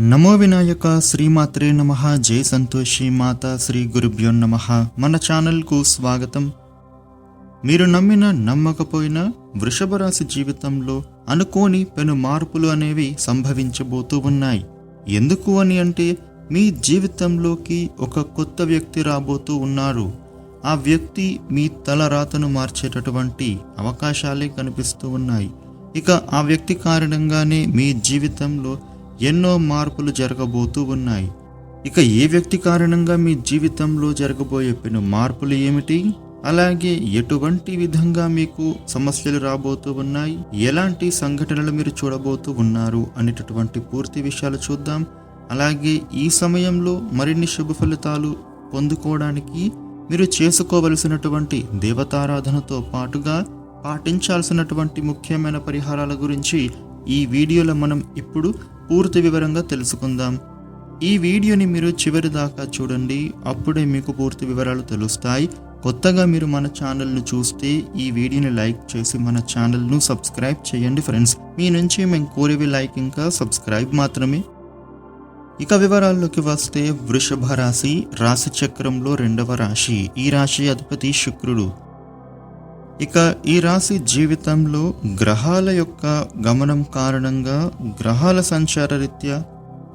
నమో వినాయక శ్రీమాత్రే నమ జై సంతోషి మాత శ్రీ గురుభ్యో నమ. మన ఛానల్కు స్వాగతం. మీరు నమ్మిన నమ్మకపోయినా వృషభ రాశి జీవితంలో అనుకోని పెను మార్పులు అనేవి సంభవించబోతూ ఉన్నాయి. ఎందుకు అని అంటే మీ జీవితంలోకి ఒక కొత్త వ్యక్తి రాబోతూ ఉన్నారు. ఆ వ్యక్తి మీ తల రాతను మార్చేటటువంటి అవకాశాలే కనిపిస్తూ ఉన్నాయి. ఇక ఆ వ్యక్తి కారణంగానే మీ జీవితంలో ఎన్నో మార్పులు జరగబోతూ ఉన్నాయి. ఇక ఏ వ్యక్తి కారణంగా మీ జీవితంలో జరగబోయే పెను మార్పులు ఏమిటి? అలాగే ఎటువంటి విధంగా మీకు సమస్యలు రాబోతూ ఉన్నాయి? ఎలాంటి సంఘటనలు మీరు చూడబోతూ ఉన్నారు? అనేటటువంటి పూర్తి విషయాలు చూద్దాం. అలాగే ఈ సమయంలో మరిన్ని శుభ ఫలితాలు పొందుకోవడానికి మీరు చేసుకోవలసినటువంటి దేవతారాధనతో పాటుగా పాటించాల్సినటువంటి ముఖ్యమైన పరిహారాల గురించి ఈ వీడియోలో మనం ఇప్పుడు పూర్తి వివరంగా తెలుసుకుందాం. ఈ వీడియోని మీరు చివరి దాకా చూడండి. అప్పుడే మీకు పూర్తి వివరాలు తెలుస్తాయి. కొత్తగా మీరు మన ఛానల్ను చూస్తే ఈ వీడియోని లైక్ చేసి మన ఛానల్ను సబ్స్క్రైబ్ చేయండి ఫ్రెండ్స్. మీ నుంచి మేము కోరేవి లైక్ ఇంకా సబ్స్క్రైబ్ మాత్రమే. ఇక వివరాల్లోకి వస్తే వృషభ రాశి. రాశి చక్రంలో రెండవ రాశి. ఈ రాశి అధిపతి శుక్రుడు. ఇక ఈ రాశి జీవితంలో గ్రహాల యొక్క గమనం కారణంగా గ్రహాల సంచార రీత్యా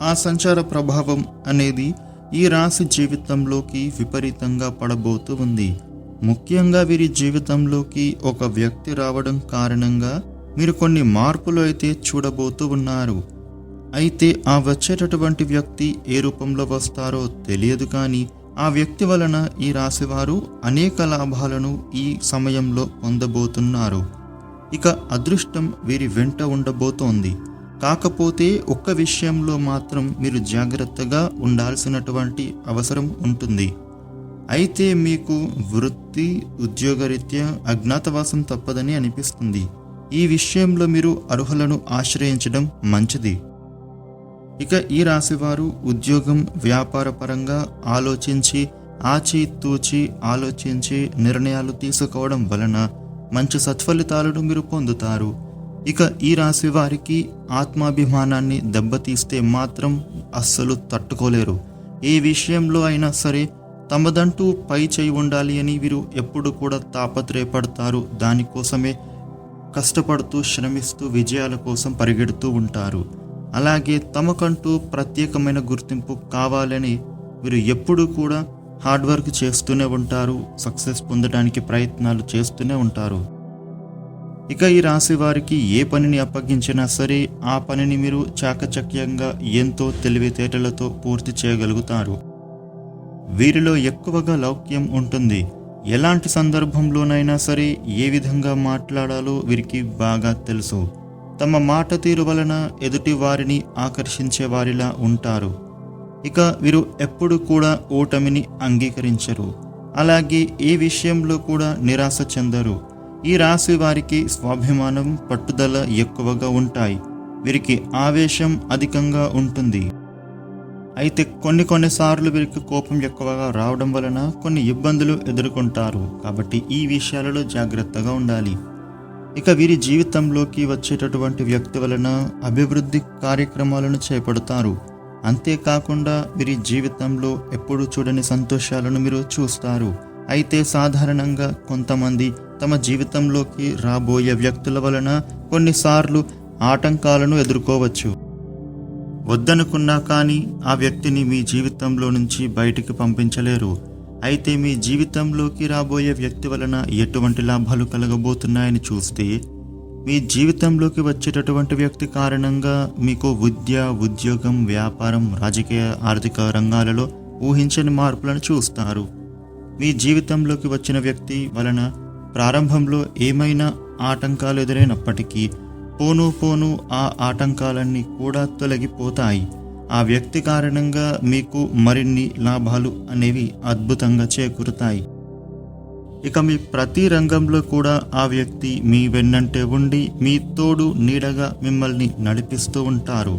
ఆ సంచార ప్రభావం అనేది ఈ రాశి జీవితంలోకి విపరీతంగా పడబోతూ ఉంది. ముఖ్యంగా వీరి జీవితంలోకి ఒక వ్యక్తి రావడం కారణంగా మీరు కొన్ని మార్పులు అయితే చూడబోతూ ఉన్నారు. అయితే ఆ వచ్చేటటువంటి వ్యక్తి ఏ రూపంలో వస్తారో తెలియదు కానీ ఆ వ్యక్తి వలన ఈ రాశివారు అనేక లాభాలను ఈ సమయంలో పొందబోతున్నారు. ఇక అదృష్టం వీరి వెంట ఉండబోతోంది. కాకపోతే ఒక్క విషయంలో మాత్రం మీరు జాగ్రత్తగా ఉండాల్సినటువంటి అవసరం ఉంటుంది. అయితే మీకు వృత్తి ఉద్యోగరీత్యా అజ్ఞాతవాసం తప్పదని అనిపిస్తుంది. ఈ విషయంలో మీరు అర్హులను ఆశ్రయించడం మంచిది. ఇక ఈ రాశివారు ఉద్యోగం వ్యాపార పరంగా ఆలోచించి ఆచితూచి ఆలోచించి నిర్ణయాలు తీసుకోవడం వలన మంచి సత్ఫలితాలను మీరు పొందుతారు. ఇక ఈ రాశి వారికి ఆత్మాభిమానాన్ని దెబ్బతీస్తే మాత్రం అస్సలు తట్టుకోలేరు. ఏ విషయంలో అయినా సరే తమదంటూ పై చేయి ఉండాలి అని వీరు ఎప్పుడు కూడా తాపత్రయపడతారు. దానికోసమే కష్టపడుతూ శ్రమిస్తూ విజయాల కోసం పరిగెడుతూ ఉంటారు. అలాగే తమకంటూ ప్రత్యేకమైన గుర్తింపు కావాలని వీరు ఎప్పుడూ కూడా హార్డ్ వర్క్ చేస్తూనే ఉంటారు సక్సెస్ పొందడానికి ప్రయత్నాలు చేస్తూనే ఉంటారు. ఇక ఈ రాశి వారికి ఏ పనిని అప్పగించినా సరే ఆ పనిని మీరు చాకచక్యంగా ఎంతో తెలివితేటలతో పూర్తి చేయగలుగుతారు. వీరిలో ఎక్కువగా లౌక్యం ఉంటుంది. ఎలాంటి సందర్భంలోనైనా సరే ఏ విధంగా మాట్లాడాలో వీరికి బాగా తెలుసు. తమ మాట తీరు వలన ఎదుటి వారిని ఆకర్షించే వారిలా ఉంటారు. ఇక వీరు ఎప్పుడు కూడా ఓటమిని అంగీకరించరు. అలాగే ఏ విషయంలో కూడా నిరాశ చెందరు. ఈ రాశి వారికి స్వాభిమానం పట్టుదల ఎక్కువగా ఉంటాయి. వీరికి ఆవేశం అధికంగా ఉంటుంది. అయితే కొన్ని కొన్నిసార్లు వీరికి కోపం ఎక్కువగా రావడం వలన కొన్ని ఇబ్బందులు ఎదుర్కొంటారు. కాబట్టి ఈ విషయాలలో జాగ్రత్తగా ఉండాలి. ఇక వీరి జీవితంలోకి వచ్చేటటువంటి వ్యక్తి వలన అభివృద్ధి కార్యక్రమాలను చేపడతారు. అంతేకాకుండా వీరి జీవితంలో ఎప్పుడు చూడని సంతోషాలను మీరు చూస్తారు. అయితే సాధారణంగా కొంతమంది తమ జీవితంలోకి రాబోయే వ్యక్తుల వలన కొన్నిసార్లు ఆటంకాలను ఎదుర్కోవచ్చు. వద్దనుకున్నా కానీ ఆ వ్యక్తిని మీ జీవితంలో నుంచి బయటికి పంపించలేరు. అయితే మీ జీవితంలోకి రాబోయే వ్యక్తి వలన ఎటువంటి లాభాలు కలగబోతున్నాయని చూస్తే మీ జీవితంలోకి వచ్చేటటువంటి వ్యక్తి కారణంగా మీకు విద్య ఉద్యోగం వ్యాపారం రాజకీయ ఆర్థిక రంగాలలో ఊహించని మార్పులను చూస్తారు. మీ జీవితంలోకి వచ్చిన వ్యక్తి వలన ప్రారంభంలో ఏమైనా ఆటంకాలు ఎదురైనప్పటికీ పోను పోను ఆ ఆటంకాలన్నీ కూడా తొలగిపోతాయి. ఆ వ్యక్తి కారణంగా మీకు మరిన్ని లాభాలు అనేవి అద్భుతంగా చేకూరుతాయి. ఇక మీ ప్రతి రంగంలో కూడా ఆ వ్యక్తి మీ వెన్నంటే ఉండి మీ తోడు నీడగా మిమ్మల్ని నడిపిస్తూ ఉంటారు.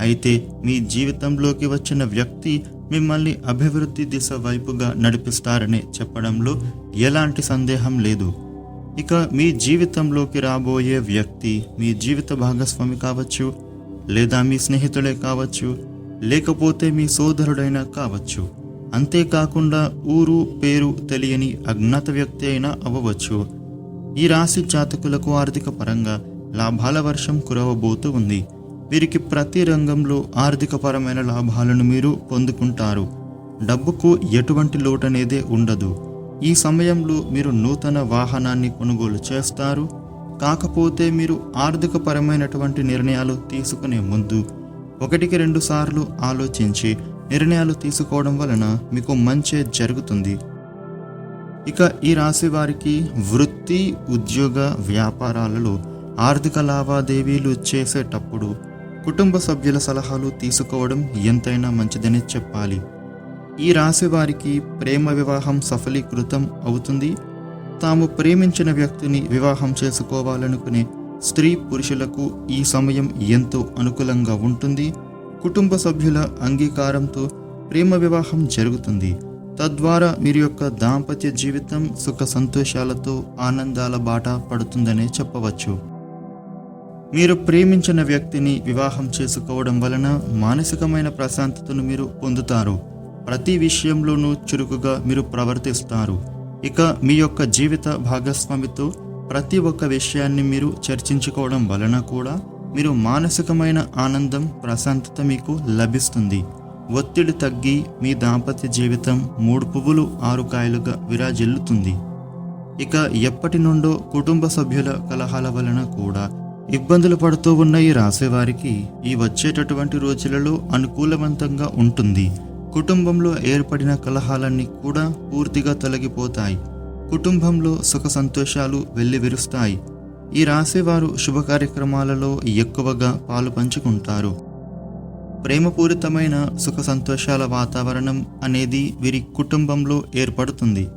అయితే మీ జీవితంలోకి వచ్చిన వ్యక్తి మిమ్మల్ని అభివృద్ధి దిశ వైపుగా నడిపిస్తారని చెప్పడంలో ఎలాంటి సందేహం లేదు. ఇక మీ జీవితంలోకి రాబోయే వ్యక్తి మీ జీవిత భాగస్వామి కావచ్చు లేదా మీ స్నేహితుడే కావచ్చు లేకపోతే మీ సోదరుడైనా కావచ్చు. అంతేకాకుండా ఊరు పేరు తెలియని అజ్ఞాత వ్యక్తి అయినా అవ్వవచ్చు. ఈ రాశి జాతకులకు ఆర్థిక పరంగా లాభాల వర్షం కురవబోతూ ఉంది. వీరికి ప్రతి రంగంలో ఆర్థికపరమైన లాభాలను మీరు పొందుకుంటారు. డబ్బుకు ఎటువంటి లోటనేదే ఉండదు. ఈ సమయంలో మీరు నూతన వాహనాన్ని కొనుగోలు చేస్తారు. కాకపోతే మీరు ఆర్థికపరమైనటువంటి నిర్ణయాలు తీసుకునే ముందు ఒకటికి రెండు సార్లు ఆలోచించి నిర్ణయాలు తీసుకోవడం వలన మీకు మంచి జరుగుతుంది. ఇక ఈ రాశి వారికి వృత్తి ఉద్యోగ వ్యాపారాలలో ఆర్థిక లావాదేవీలు చేసేటప్పుడు కుటుంబ సభ్యుల సలహాలు తీసుకోవడం ఎంతైనా మంచిదని చెప్పాలి. ఈ రాశి వారికి ప్రేమ వివాహం సఫలీకృతం అవుతుంది. తాము ప్రేమించిన వ్యక్తిని వివాహం చేసుకోవాలనుకునే స్త్రీ పురుషులకు ఈ సమయం ఎంతో అనుకూలంగా ఉంటుంది. కుటుంబ సభ్యుల అంగీకారంతో ప్రేమ వివాహం జరుగుతుంది. తద్వారా వీరి యొక్క దాంపత్య జీవితం సుఖ సంతోషాలతో ఆనందాల బాట పడుతుందనే చెప్పవచ్చు. మీరు ప్రేమించిన వ్యక్తిని వివాహం చేసుకోవడం వలన మానసికమైన ప్రశాంతతను మీరు పొందుతారు. ప్రతి విషయంలోనూ చురుకుగా మీరు ప్రవర్తిస్తారు. ఇక మీ యొక్క జీవిత భాగస్వామితో ప్రతి ఒక్క విషయాన్ని మీరు చర్చించుకోవడం వలన కూడా మీరు మానసికమైన ఆనందం ప్రశాంతత మీకు లభిస్తుంది. ఒత్తిడి తగ్గి మీ దాంపత్య జీవితం మూడు పువ్వులు ఆరు కాయలుగా విరాజిల్లుతుంది. ఇక ఎప్పటి నుండో కుటుంబ సభ్యుల కలహాల వలన కూడా ఇబ్బందులు పడుతూ ఉన్న ఈ రాసేవారికి ఈ వచ్చేటటువంటి రోజులలో అనుకూలవంతంగా ఉంటుంది. కుటుంబంలో ఏర్పడిన కలహాలన్నీ కూడా పూర్తిగా తొలగిపోతాయి. కుటుంబంలో సుఖ సంతోషాలు వెల్లివిరుస్తాయి. ఈ రాసేవారు శుభ కార్యక్రమాలలో ఎక్కువగా పాలు పంచుకుంటారు. ప్రేమపూరితమైన సుఖ సంతోషాల వాతావరణం అనేది వీరి కుటుంబంలో ఏర్పడుతుంది.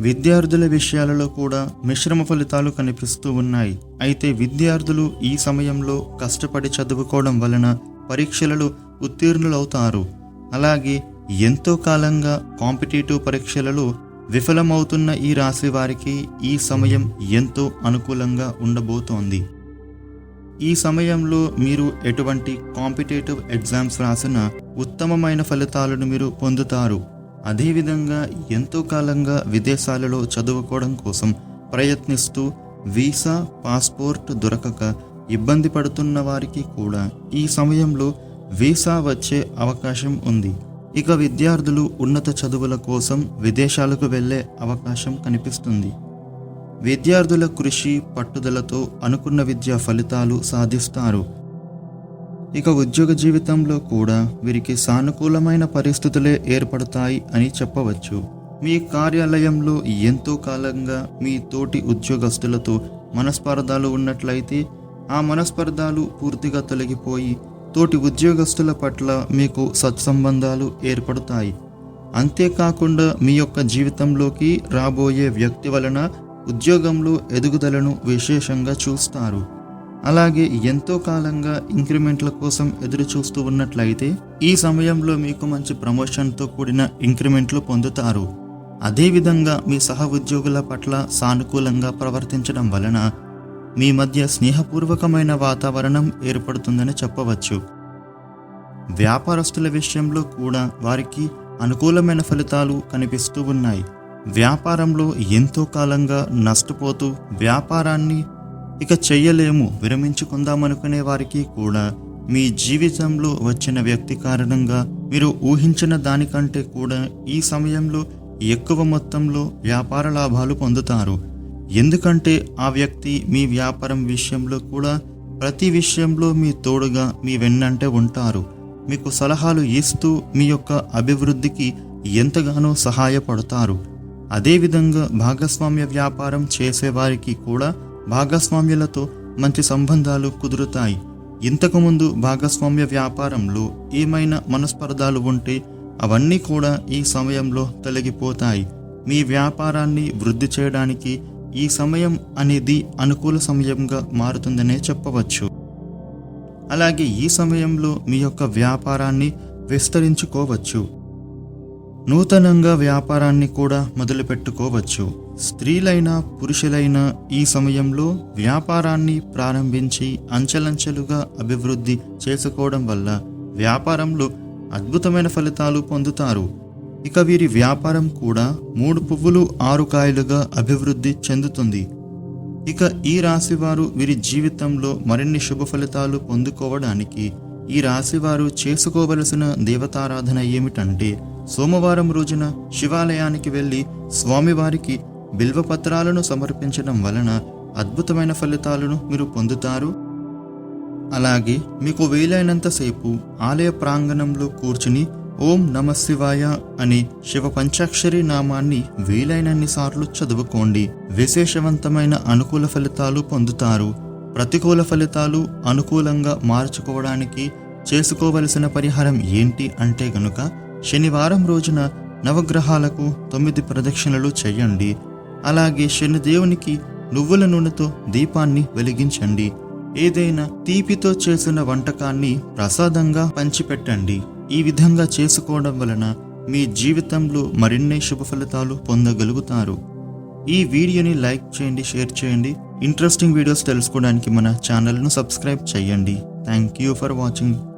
విద్యార్థుల విషయాలలో కూడా మిశ్రమ ఫలితాలు కనిపిస్తూ ఉన్నాయి. అయితే విద్యార్థులు ఈ సమయంలో కష్టపడి చదువుకోవడం వలన పరీక్షలలో ఉత్తీర్ణులవుతారు. అలాగే ఎంతో కాలంగా కాంపిటేటివ్ పరీక్షలలో విఫలమవుతున్న ఈ రాశి వారికి ఈ సమయం ఎంతో అనుకూలంగా ఉండబోతోంది. ఈ సమయంలో మీరు ఎటువంటి కాంపిటేటివ్ ఎగ్జామ్స్ రాసిన ఉత్తమమైన ఫలితాలను మీరు పొందుతారు. అదేవిధంగా ఎంతో కాలంగా విదేశాలలో చదువుకోవడం కోసం ప్రయత్నిస్తూ వీసా పాస్పోర్ట్ దొరకక ఇబ్బంది పడుతున్న వారికి కూడా ఈ సమయంలో వీసా వచ్చే అవకాశం ఉంది. ఇక విద్యార్థులు ఉన్నత చదువుల కోసం విదేశాలకు వెళ్ళే అవకాశం కనిపిస్తుంది. విద్యార్థుల కృషి పట్టుదలతో అనుకున్న విద్యా ఫలితాలు సాధిస్తారు. ఇక ఉద్యోగ జీవితంలో కూడా వీరికి సానుకూలమైన పరిస్థితులే ఏర్పడతాయి అని చెప్పవచ్చు. మీ కార్యాలయంలో ఎంతో కాలంగా మీ తోటి ఉద్యోగస్తులతో మనస్పర్ధాలు ఉన్నట్లయితే ఆ మనస్పర్ధాలు పూర్తిగా తొలగిపోయి తోటి ఉద్యోగస్తుల పట్ల మీకు సత్సంబంధాలు ఏర్పడతాయి. అంతేకాకుండా మీ యొక్క జీవితంలోకి రాబోయే వ్యక్తి వలన ఉద్యోగంలో ఎదుగుదలను విశేషంగా చూస్తారు. అలాగే ఎంతో కాలంగా ఇంక్రిమెంట్ల కోసం ఎదురు చూస్తూ ఉన్నట్లయితే ఈ సమయంలో మీకు మంచి ప్రమోషన్తో కూడిన ఇంక్రిమెంట్లు పొందుతారు. అదేవిధంగా మీ సహ ఉద్యోగుల పట్ల సానుకూలంగా ప్రవర్తించడం వలన మీ మధ్య స్నేహపూర్వకమైన వాతావరణం ఏర్పడుతుందని చెప్పవచ్చు. వ్యాపారస్తుల విషయంలో కూడా వారికి అనుకూలమైన ఫలితాలు కనిపిస్తూ ఉన్నాయి. వ్యాపారంలో ఎంతో కాలంగా నష్టపోతూ వ్యాపారాన్ని ఇక చెయ్యలేము విరమించుకుందామనుకునే వారికి కూడా మీ జీవితంలో వచ్చిన వ్యక్తి కారణంగా మీరు ఊహించిన దానికంటే కూడా ఈ సమయంలో ఎక్కువ మొత్తంలో వ్యాపార లాభాలు పొందుతారు. ఎందుకంటే ఆ వ్యక్తి మీ వ్యాపారం విషయంలో కూడా ప్రతి విషయంలో మీ తోడుగా మీ వెన్నంటే ఉంటారు. మీకు సలహాలు ఇస్తూ మీ యొక్క అభివృద్ధికి ఎంతగానో సహాయపడతారు. అదేవిధంగా భాగస్వామ్య వ్యాపారం చేసేవారికి కూడా భాగస్వామ్యులతో మంచి సంబంధాలు కుదురుతాయి. ఇంతకుముందు భాగస్వామ్య వ్యాపారంలో ఏమైనా మనస్పర్ధాలు ఉంటే అవన్నీ కూడా ఈ సమయంలో తొలగిపోతాయి. మీ వ్యాపారాన్ని వృద్ధి చేయడానికి ఈ సమయం అనేది అనుకూల సమయంగా మారుతుందనే చెప్పవచ్చు. అలాగే ఈ సమయంలో మీ యొక్క వ్యాపారాన్ని విస్తరించుకోవచ్చు. నూతనంగా వ్యాపారాన్ని కూడా మొదలుపెట్టుకోవచ్చు. స్త్రీలైన పురుషులైన ఈ సమయంలో వ్యాపారాన్ని ప్రారంభించి అంచెలంచెలుగా అభివృద్ధి చేసుకోవడం వల్ల వ్యాపారంలో అద్భుతమైన ఫలితాలు పొందుతారు. ఇక వీరి వ్యాపారం కూడా మూడు పువ్వులు ఆరు కాయలుగా అభివృద్ధి చెందుతుంది. ఇక ఈ రాశి వారు వీరి జీవితంలో మరిన్ని శుభ ఫలితాలు పొందుకోవడానికి ఈ రాశి వారు చేసుకోవలసిన దేవతారాధన ఏమిటంటే సోమవారం రోజున శివాలయానికి వెళ్ళి స్వామివారికి బిల్వపత్రాలను సమర్పించడం వలన అద్భుతమైన ఫలితాలను మీరు పొందుతారు. అలాగే మీకు వీలైనంతసేపు ఆలయ ప్రాంగణంలో కూర్చుని ఓం నమ శివాయ అనే శివ పంచాక్షరి నామాన్ని వీలైనన్ని సార్లు చదువుకోండి. విశేషవంతమైన అనుకూల ఫలితాలు పొందుతారు. ప్రతికూల ఫలితాలు అనుకూలంగా మార్చుకోవడానికి చేసుకోవలసిన పరిహారం ఏంటి అంటే గనుక శనివారం రోజున నవగ్రహాలకు తొమ్మిది ప్రదక్షిణలు చేయండి. అలాగే శనిదేవునికి నువ్వుల నూనెతో దీపాన్ని వెలిగించండి. ఏదైనా తీపితో చేసిన వంటకాన్ని ప్రసాదంగా పంచిపెట్టండి. ఈ విధంగా చేసుకోవడం వలన మీ జీవితంలో మరిన్ని శుభ ఫలితాలు పొందగలుగుతారు. ఈ వీడియోని లైక్ చేయండి షేర్ చేయండి. ఇంట్రెస్టింగ్ వీడియోస్ తెలుసుకోవడానికి మన ఛానల్ను సబ్స్క్రైబ్ చేయండి. Thank you for watching.